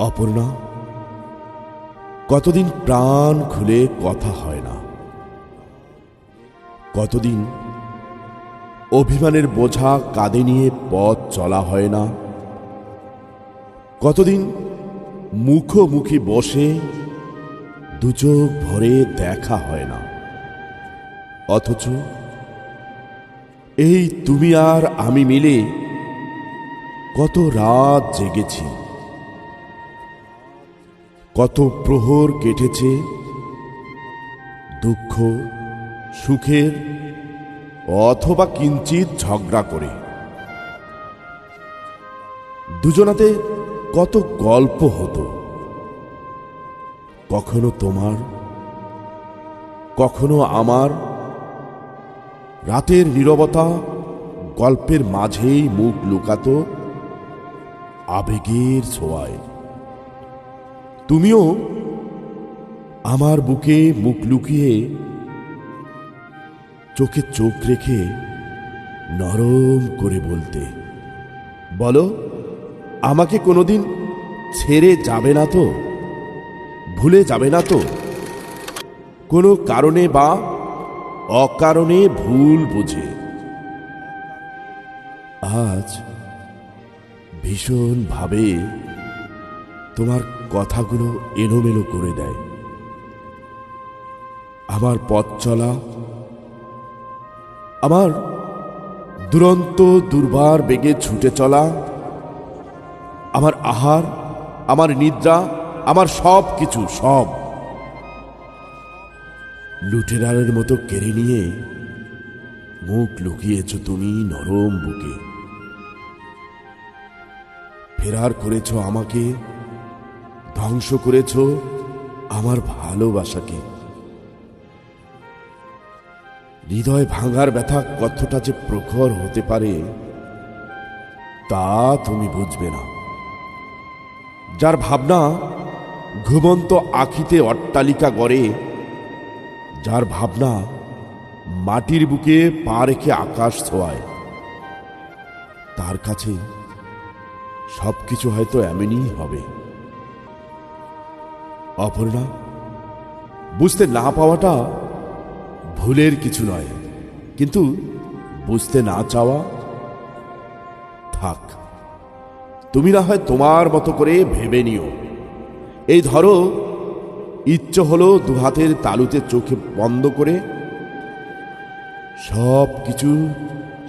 অপর্ণা। কতদিন প্রাণ খুলে কথা হয় না। কতদিন অভিমানের বোঝা কাঁধে নিয়ে পথ চলা হয় না। কতদিন মুখোমুখি বসে দুচোখ ভরে দেখা হয় না। অথচ এই তুমি আর আমি মিলে কত রাত জেগেছি। কত প্রহর কেটেছে। দুঃখ, সুখের, অথবা কিঞ্চিত ঝগড়া করে। দুজনাতে কত গল্প হতো। কখনো তোমার, কখনো আমার। রাতের নীরবতা গল্পের মাঝেই মুখ লুকাতো আবেগের ছোঁয়ায়। তুমিও আমার বুকে মুখ লুকিয়ে চোখে চোখ রেখে নরম করে বলতে, বলো, আমাকে কোনোদিন ছেড়ে যাবে না তো? ভুলে যাবে না তো? কোনো কারণে বা অকারণে ভুল বুঝে? আজ ভীষণভাবে তোমার কথাগুলো এলোমেলো করে দেয়। আমার পথ চলা, আমার দুরন্ত, দুর্বার বেগে ছুটে চলা, আমার আহার, আমার নিদ্রা, আমার সব কিছু সব লুটেরারের মতো কেড়ে নিয়ে মুখ লুকিয়েছ তুমি নরম বুকে। ফেরার করেছ আমাকে ধ্বংস করেছ আমার ভালোবাসাকে। হৃদয় ভাঙার ব্যথা কতটা যে প্রখর হতে পারে, তা তুমি বুঝবে না। যার ভাবনা ঘুমন্ত আখিতে অট্টালিকা গড়ে, যার ভাবনা মাটির বুকে পা রেখে আকাশ ছোঁয়ায়, তার কাছে সবকিছু হয়তো এমনই হবে। অপর্ণা, বুঝতে না পাওয়াটা ভুলের কিছু নয়, কিন্তু বুঝতে না চাওয়া, থাক। তুমি না হয় তোমার মতো করে ভেবে নিও। এই ধরো, ইচ্ছে হলো দুহাতের তালুতে চোখে বন্ধ করে সব কিছু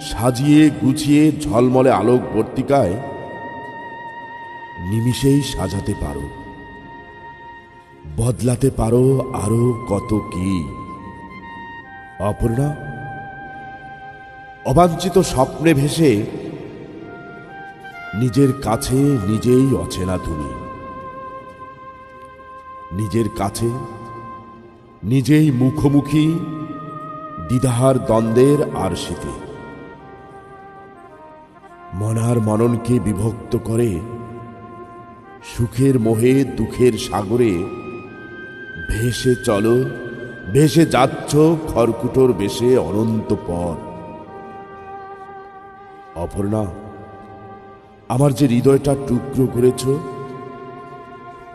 সাজিয়ে গুছিয়ে ঝলমলে আলোক বর্তিকায় নিমিষেই সাজাতে পারো। বদলাতে পারো আরও কত কি? অপর্ণা, অবাঞ্ছিত স্বপ্নে ভেসে নিজের কাছে নিজেই অচেনা তুমি নিজের কাছে নিজেই মুখোমুখি দ্বিধার দ্বন্দ্বের আর শীতে মনার মননকে বিভক্ত করে সুখের মোহে দুঃখের সাগরে ভেসে চলো, ভেসে যাচ্ছ খড়কুটোর বেশে অনন্ত পথ অপর্ণা, আমার যে হৃদয়টা টুকরো করেছ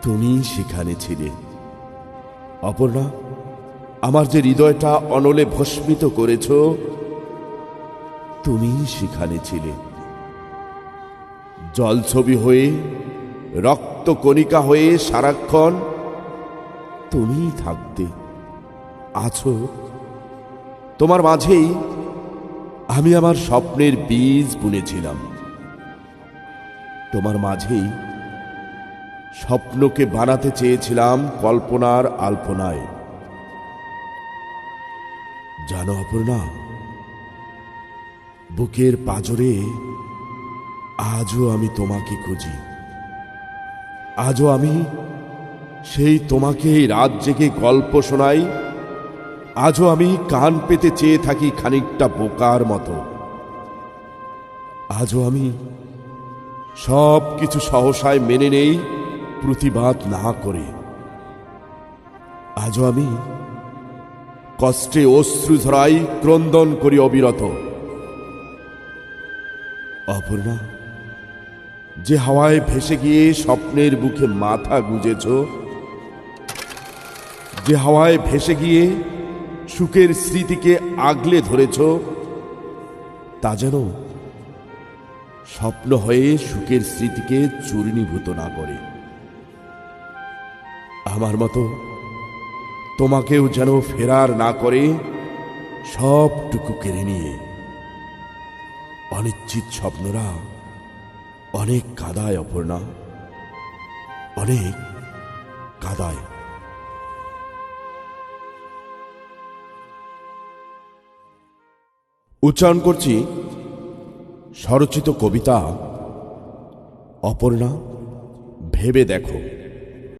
তুমি সেখানে ছিলে। অপর্ণা, আমার যে হৃদয়টা অনলে ভস্মিত করেছ তুমি সেখানে ছিলে। জলছবি হয়ে রক্ত কণিকা হয়ে সারাক্ষণ তুমি থাকতে আছো? তোমার মাঝেই আমি আমার স্বপ্নের বীজ বুনেছিলাম। তোমার মাঝেই স্বপ্নকে বানাতে চেয়েছিলাম কল্পনার আলপনায়। জানো অপর্ণা, বুকের পাজরে আজও আমি তোমাকে খুঁজি। আজও আমি সেই তোমাকে রাত জেগে গল্প শোনাই। আজও আমি কান পেতে চেয়ে থাকি খানিকটা বোকার মতো। আজও আমি সব কিছু সহসায় মেনে নেই, প্রতিবাদ না করে। আজও আমি কষ্টে অশ্রু ধরাই ক্রন্দন করি অবিরত। অপর্ণা, যে হাওয়ায় ভেসে গিয়ে স্বপ্নের বুকে মাথা গুজেছ যে হাওয়ায় ভেসে গিয়ে সুখের স্মৃতিকে আগলে ধরেছ, তা যেন স্বপ্ন হয়ে সুখের স্মৃতিকে চূর্ণীভূত না করে। আমার মতো তোমাকেও যেন ফেরার না করে, সবটুকু কেড়ে নিয়ে অনিশ্চিত স্বপ্নরা অনেক কাদায় অপর্ণা, অনেক কাদায় উচ্চারণ করছি স্বরচিত কবিতা অপর্ণা ভেবে দেখো।